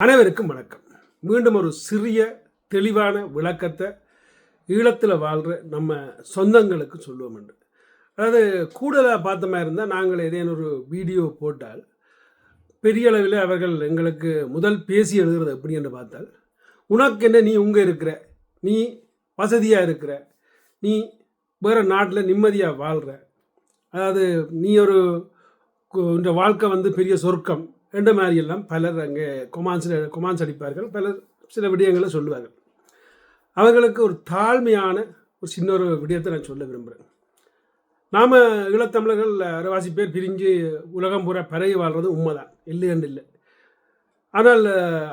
அனைவருக்கும் வணக்கம். மீண்டும் ஒரு சிறிய தெளிவான விளக்கத்தை ஈழத்தில் வாழ்கிற நம்ம சொந்தங்களுக்கு சொல்லுவோம் என்று. அதாவது கூடுதலாக பார்த்த மாதிரி இருந்தால் நாங்கள் ஏதேனும் ஒரு வீடியோ போட்டால் பெரிய அளவில் அவர்கள் எங்களுக்கு முதல் பேசி எழுதுறது எப்படி என்று பார்த்தால் உனக்கு என்ன நீ உங்கே இருக்கிற நீ வசதியாக இருக்கிற நீ வேறு நாட்டில் நிம்மதியாக வாழ்கிற அதாவது நீ ஒரு இந்த வாழ்க்கை வந்து பெரிய சொர்க்கம் என்ற மாதிரியெல்லாம் பலர் அங்கே கொமான்ஸ் கொமான்ஸ் அடிப்பார்கள். பலர் சில விடயங்களை சொல்லுவார்கள். அவர்களுக்கு ஒரு தாழ்மையான ஒரு சின்ன ஒரு விடயத்தை நான் சொல்ல விரும்புகிறேன் நாம் ஈழத்தமிழர்கள் அரைவாசி பேர் பிரிஞ்சு உலகம் பூரா பரவி வாழ்றது உண்மைதான். இல்லைன்னு இல்லை. ஆனால்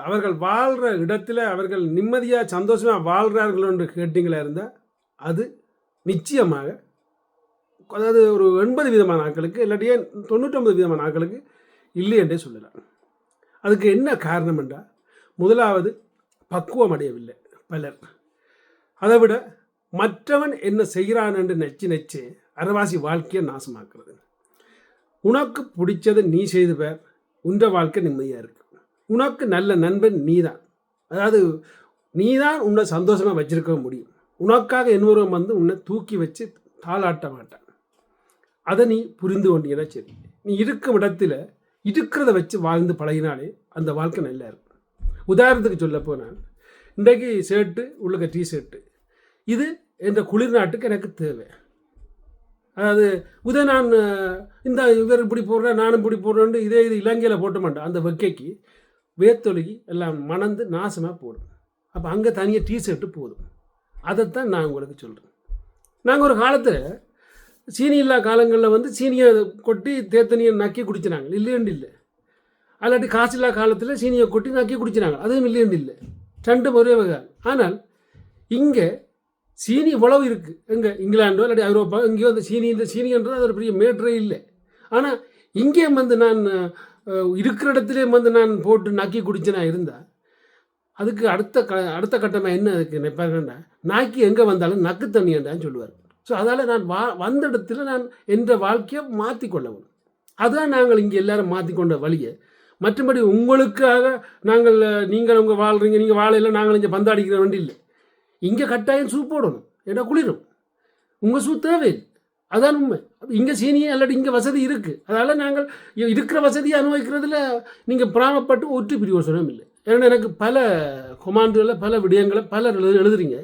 அவர்கள் வாழ்கிற இடத்துல அவர்கள் நிம்மதியாக சந்தோஷமாக வாழ்கிறார்கள் என்று கேட்டிங்களா இருந்தால் அது நிச்சயமாக அதாவது ஒரு எண்பது விதமான ஆட்களுக்கு இல்லாட்டியே தொண்ணூற்றொம்பது விதமான ஆட்களுக்கு இல்லை என்றே சொல்லலாம் அதுக்கு என்ன காரணம் என்றால் முதலாவது பக்குவம் அடையவில்லை பலர். அதை விட மற்றவன் என்ன செய்கிறான் என்று நெச்சு நெச்சு அறவாசி வாழ்க்கையை நாசமாக்குறது. உனக்கு பிடிச்சதை நீ செய்து பேர் உன்ற வாழ்க்கை நிம்மதியாக இருக்கு. உனக்கு நல்ல நண்பன் நீதான். அதாவது நீதான் உன்னை சந்தோஷமாக வச்சிருக்க முடியும். உனக்காக இன்னொருவன் வந்து உன்னை தூக்கி வச்சு தாளாட்ட மாட்டான். அதை நீ புரிந்து கொண்டீங்கன்னா சரி. நீ இருக்கும் இடத்துல இருக்கிறத வச்சு வாழ்ந்து பழகினாலே அந்த வாழ்க்கை நல்லா இருக்கும். உதாரணத்துக்கு சொல்ல போனால் இன்றைக்கு ஷர்ட்டு உள்ளுக்க டீ ஷர்ட்டு இது என்ற குளிர் நாட்டுக்கு எனக்கு தேவை. அதாவது உதய நான் இந்த இவர் இப்படி போடுறேன் நானும் இப்படி போடுறேன்னு இதே இது இலங்கையில் போட்ட மாட்டேன். அந்த வெக்கைக்கு வேத்தொழுகி எல்லாம் மணந்து நாசமாக போடும். அப்போ அங்கே தனியாக டீ ஷர்ட்டு போதும். அதைத்தான் நான் உங்களுக்கு சொல்கிறேன் நாங்கள் ஒரு காலத்தில் சீனி இல்லா காலங்களில் வந்து சீனியை கொட்டி தேத்தனியை நக்கி குடிச்சினாங்க. இல்லையண்டு இல்லை. அல்லாட்டி காசு இல்லா காலத்தில் சீனியை கொட்டி நக்கி குடிச்சினாங்க. அதுவும் இல்லையண்டு இல்லை. ரெண்டும் ஒரே வகை. ஆனால் இங்கே சீனி இவ்வளவு இருக்குது எங்கே இங்கிலாண்டோ இல்லாட்டி ஐரோப்பா இங்கேயோ அந்த சீனி இந்த சீனின்றது அது ஒரு பெரிய மேட்ரே இல்லை. ஆனால் இங்கே வந்து நான் இருக்கிற இடத்துலே வந்து நான் போட்டு நக்கி குடிச்சு நான் இருந்தால் அதுக்கு அடுத்த க அடுத்த கட்டமாக என்ன அதுக்கு நினைப்பாங்கன்னா நாக்கி எங்கே வந்தாலும் நக்கு தண்ணியாண்டான்னு சொல்லுவார். ஸோ அதால் நான் வா வந்த இடத்துல நான் என்ற வாழ்க்கையை மாற்றிக்கொள்ளவும் அதுதான் நாங்கள் இங்கே எல்லாரும் மாற்றிக்கொண்ட வழியை. மற்றபடி உங்களுக்காக நாங்கள் நீங்கள் உங்கள் வாழ்கிறீங்க நீங்கள் வாழையில நாங்கள் இங்கே பந்தாடிக்கிற வேண்டி இல்லை. இங்கே கட்டாயம் சூப் போடணும். ஏன்னா குளிரும். உங்கள் சூ தேவையில்லை. அதான் உண்மை. இங்கே சீனியே இல்லாட்டி இங்கே வசதி இருக்குது அதனால் நாங்கள் இருக்கிற வசதியை அனுபவிக்கிறதுல நீங்கள் பிராமப்பட்டு ஒற்று பிரியோசனம் இல்லை. ஏன்னா எனக்கு பல கொமாண்டுகளில் பல விடயங்களை பலர் எழுது எழுதுறீங்க.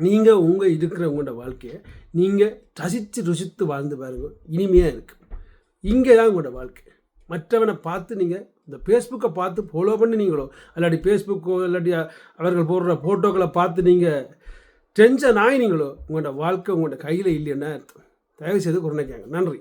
நீங்கள் உங்கள் இருக்கிற உங்களோட வாழ்க்கையை நீங்கள் ரசித்து ருசித்து வாழ்ந்து பாருங்கள் இனிமையாக இருக்குது இங்கே தான் உங்களோட வாழ்க்கை. மற்றவனை பார்த்து நீங்கள் இந்த ஃபேஸ்புக்கை பார்த்து ஃபாலோ பண்ணி நீங்களோ இல்லாட்டி ஃபேஸ்புக்கோ இல்லாட்டி அவர்கள் போடுற ஃபோட்டோக்களை பார்த்து நீங்கள் டென்ஷன் ஆகினீங்களோ உங்களோட வாழ்க்கை உங்களோட கையில் இல்லைன்னா அர்த்தம் தயவு செய்து குறைக்காங்க நன்றி.